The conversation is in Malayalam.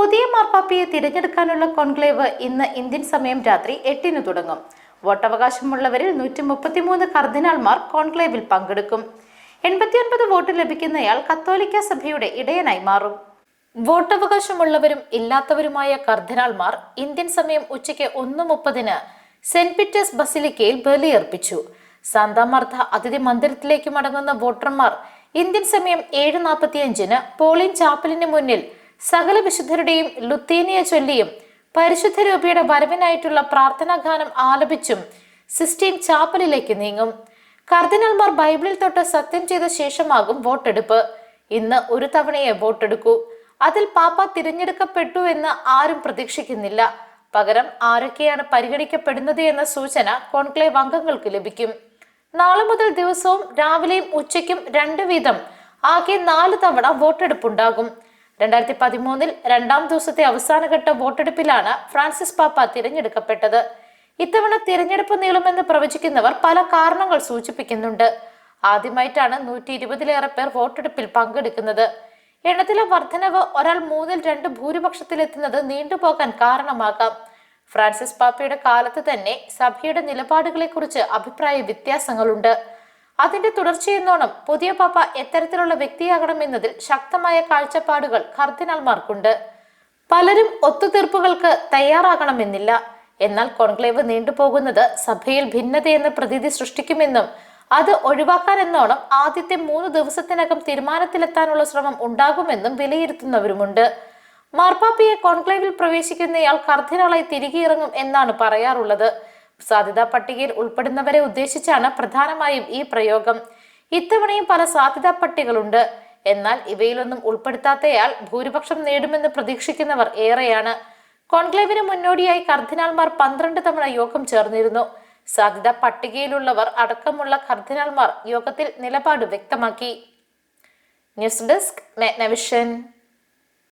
പുതിയ മാർപ്പാപ്പയെ തിരഞ്ഞെടുക്കാനുള്ള കോൺക്ലേവ് ഇന്ന് ഇന്ത്യൻ സമയം രാത്രി എട്ടിന് തുടങ്ങും. വോട്ടവകാശമുള്ളവരിൽ നൂറ്റി മുപ്പത്തിമൂന്ന് കർദിനാൾമാർ കോൺക്ലേവിൽ പങ്കെടുക്കും. എൺപത്തിയൊൻപത് വോട്ട് ലഭിക്കുന്നയാൾ കത്തോലിക്ക സഭയുടെ ഇടയനായി മാറും. വോട്ടവകാശമുള്ളവരും ഇല്ലാത്തവരുമായ കർദിനാൾമാർ ഇന്ത്യൻ സമയം ഉച്ചയ്ക്ക് ഒന്ന് മുപ്പതിന് സെന്റ് പീറ്റേഴ്സ് ബസിലിക്കയിൽ ബലിയർപ്പിച്ചു. സാന്താമർദ്ധ അതിഥി മന്ദിരത്തിലേക്ക് മടങ്ങുന്ന വോട്ടർമാർ ഇന്ത്യൻ സമയം ഏഴ് നാൽപ്പത്തിയഞ്ചിന് പോളിംഗ് ചാപ്പലിന് മുന്നിൽ സകല വിശുദ്ധരുടെയും ലുത്തീനിയ ചൊല്ലിയും പരിശുദ്ധ രൂപയുടെ വരവിനായിട്ടുള്ള പ്രാർത്ഥനാ ഗാനം ആലപിച്ചും സിസ്റ്റീൻ ചാപ്പലിലേക്ക് നീങ്ങും. കർദിനാൾമാർ ബൈബിളിൽ തൊട്ട് സത്യം ചെയ്ത ശേഷമാകും വോട്ടെടുപ്പ്. ഇന്ന് ഒരു തവണയെ വോട്ടെടുക്കൂ. അതിൽ പാപ്പ തിരഞ്ഞെടുക്കപ്പെട്ടു എന്ന് ആരും പ്രതീക്ഷിക്കുന്നില്ല. പകരം ആരൊക്കെയാണ് പരിഗണിക്കപ്പെടുന്നത് എന്ന സൂചന കോൺക്ലേവ് അംഗങ്ങൾക്ക് ലഭിക്കും. നാളെ മുതൽ ദിവസവും രാവിലെയും ഉച്ചയ്ക്കും രണ്ട് വീതം. ആകെ നാല് തവണ വോട്ടെടുപ്പുണ്ടാകും. രണ്ടായിരത്തി പതിമൂന്നിൽ രണ്ടാം ദിവസത്തെ അവസാനഘട്ട വോട്ടെടുപ്പിലാണ് ഫ്രാൻസിസ് പാപ്പ തിരഞ്ഞെടുക്കപ്പെട്ടത്. ഇത്തവണ തിരഞ്ഞെടുപ്പ് നീളുമെന്ന് പ്രവചിക്കുന്നവർ പല കാരണങ്ങൾ സൂചിപ്പിക്കുന്നുണ്ട്. ആദ്യമായിട്ടാണ് നൂറ്റി ഇരുപതിലേറെ പേർ വോട്ടെടുപ്പിൽ പങ്കെടുക്കുന്നത്. എണ്ണത്തിലെ വർധനവ് ഒരാൾ മൂന്നിൽ രണ്ട് ഭൂരിപക്ഷത്തിലെത്തുന്നത് നീണ്ടുപോകാൻ കാരണമാകാം. ഫ്രാൻസിസ് പാപ്പയുടെ കാലത്ത് തന്നെ സഭയുടെ നിലപാടുകളെക്കുറിച്ച് അഭിപ്രായ വ്യത്യാസങ്ങളുണ്ട്. അതിന്റെ തുടർച്ചയെന്നോണം പുതിയ പാപ്പ എത്തരത്തിലുള്ള വ്യക്തിയാകണമെന്നതിൽ ശക്തമായ കാഴ്ചപ്പാടുകൾ കർദിനാൾമാർക്കുണ്ട്. പലരും ഒത്തുതീർപ്പുകൾക്ക് തയ്യാറാകണമെന്നില്ല. എന്നാൽ കോൺക്ലേവ് നീണ്ടുപോകുന്നത് സഭയിൽ ഭിന്നതയെന്ന പ്രതീതി സൃഷ്ടിക്കുമെന്നും അത് ഒഴിവാക്കാനെന്നോണം ആദ്യത്തെ മൂന്ന് ദിവസത്തിനകം തീരുമാനത്തിലെത്താനുള്ള ശ്രമം ഉണ്ടാകുമെന്നും വിലയിരുത്തുന്നവരുമുണ്ട്. മാർപ്പാപ്പയെ കോൺക്ലേവിൽ പ്രവേശിക്കുന്നയാൾ കർദിനാളായി തിരികെ ഇറങ്ങും എന്നാണ് പറയാറുള്ളത്. സാധ്യതാ പട്ടികയിൽ ഉൾപ്പെടുന്നവരെ ഉദ്ദേശിച്ചാണ് പ്രധാനമായും ഈ പ്രയോഗം. ഇത്തവണയും പല സാധ്യതാ പട്ടികളുണ്ട്. എന്നാൽ ഇവയിലൊന്നും ഉൾപ്പെടുത്താത്തയാൾ ഭൂരിപക്ഷം നേടുമെന്ന് പ്രതീക്ഷിക്കുന്നവർ ഏറെയാണ്. കോൺക്ലേവിന് മുന്നോടിയായി കർദിനാൾമാർ പന്ത്രണ്ട് തവണ യോഗം ചേർന്നിരുന്നു. സാധ്യതാ പട്ടികയിലുള്ളവർ അടക്കമുള്ള കർദിനാൾമാർ യോഗത്തിൽ നിലപാട് വ്യക്തമാക്കി. News desk മെഗ്നവിഷൻ.